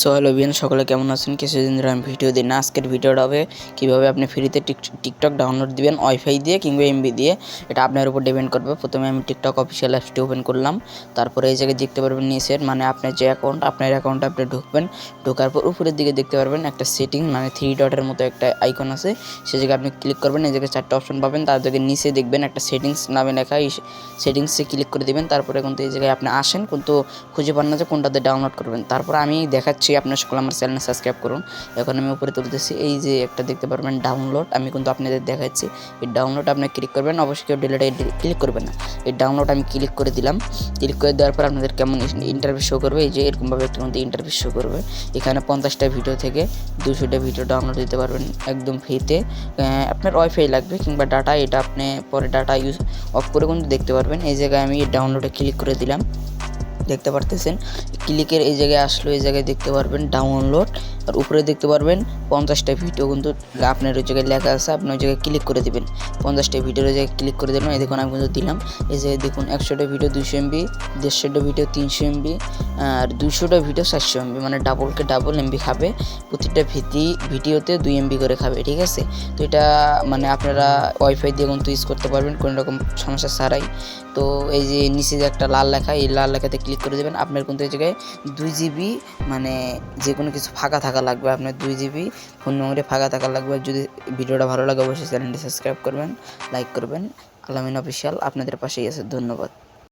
So hello সকলে কেমন আছেন? কিছুদিন ধরে আমি ভিডিও দিই না। আজকের ভিডিওটা হবে কীভাবে আপনি ফ্রিতে টিকটক ডাউনলোড দিবেন, ওয়াইফাই দিয়ে কিংবা এমবি দিয়ে। এটা আপনার উপর ডিপেন্ড করবে। প্রথমে আমি টিকটক অফিসিয়াল অ্যাপসটি ওপেন করলাম। তারপরে এই জায়গায় দেখতে পারবেন নিচের মানে আপনার যে অ্যাকাউন্ট আপনার অ্যাকাউন্টে আপনি ঢুকবেন। ঢোকার পর উপরের দিকে দেখতে পারবেন একটা সেটিং মানে থ্রি ডটের মতো একটা আইকন আছে। সে জায়গায় আপনি ক্লিক করবেন, এই জায়গায় চারটে অপশন পাবেন। তার জায়গায় নিচে দেখবেন একটা সেটিংস নামে লেখা এই সেটিংসে ক্লিক করে দিবেন। তারপরে কিন্তু এই জায়গায় আপনি আসেন, কিন্তু খুঁজে পান না যে কোনটাতে ডাউনলোড করবেন। তারপর আমি দেখাচ্ছি আপনার সকল আমার চ্যানেল সাবস্ক্রাইব করুন। এখন আমি উপরে তুলতেছি, এই যে একটা দেখতে পারবেন ডাউনলোড আমি কিন্তু আপনাদের দেখাচ্ছি। এই ডাউনলোড আপনি ক্লিক করবেন, অবশ্যই কেউ ডিলেটে ক্লিক করবেন না। এই ডাউনলোড আমি ক্লিক করে দিলাম ক্লিক করে দেওয়ার পর আপনাদের কেমন ইন্টারভিউ শো করবে, এই যে এরকমভাবে একটা কিন্তু ইন্টারভিউ শো করবে। এখানে পঞ্চাশটা ভিডিও থেকে দুশোটা ভিডিও ডাউনলোড দিতে পারবেন একদম ফ্রিতে আপনার ওয়াইফাই লাগবে কিংবা ডাটা এটা আপনি পরে ডাটা ইউজ অফ করে কিন্তু দেখতে পারবেন। এই জায়গায় আমি ডাউনলোডে ক্লিক করে দিলাম। দেখতে পারতেছেন। ক্লিকের এই জায়গায় আসলো, এই জায়গায় দেখতে পারবেন ডাউনলোড আর উপরে দেখতে পারবেন পঞ্চাশটা ভিডিও কিন্তু আপনার ওই জায়গায় লেখা আছে, আপনি ওই জায়গায় ক্লিক করে দেবেন। পঞ্চাশটা ভিডিওর ওই জায়গায় ক্লিক করে দেবেন এই দেখুন আমি কিন্তু দিলাম। এই জায়গায় দেখুন একশোটা ভিডিও দুশো এমবি দেড়শোটা ভিডিও তিনশো এমবি আর দুশোটা ভিডিও চারশো এমবি মানে ডাবলকে ডাবল এমবি খাবে। প্রতিটা ভিডি ভিডিওতে দুই এমবি করে খাবে, ঠিক আছে? তো এটা মানে আপনারা ওয়াইফাই দিয়ে কিন্তু ইউজ করতে পারবেন, কোনো রকম সমস্যা ছাড়াই। তো এই যে নিচে যে একটা লাল লেখা, এই লাল লেখাতে ক্লিক করে দেবেন। আপনার কিন্তু এই জায়গায় দুই জিবি মানে যে কোনো কিছু ফাঁকা থাকা লাগবে, আপনার দুই জিবি ফোন নম্বরে ফাঁকা থাকা লাগবে। যদি ভিডিওটা ভালো লাগে, অবশ্যই চ্যানেলটি সাবস্ক্রাইব করবেন লাইক করবেন। আলামিন অফিসিয়াল আপনাদের পাশেই আছে, ধন্যবাদ।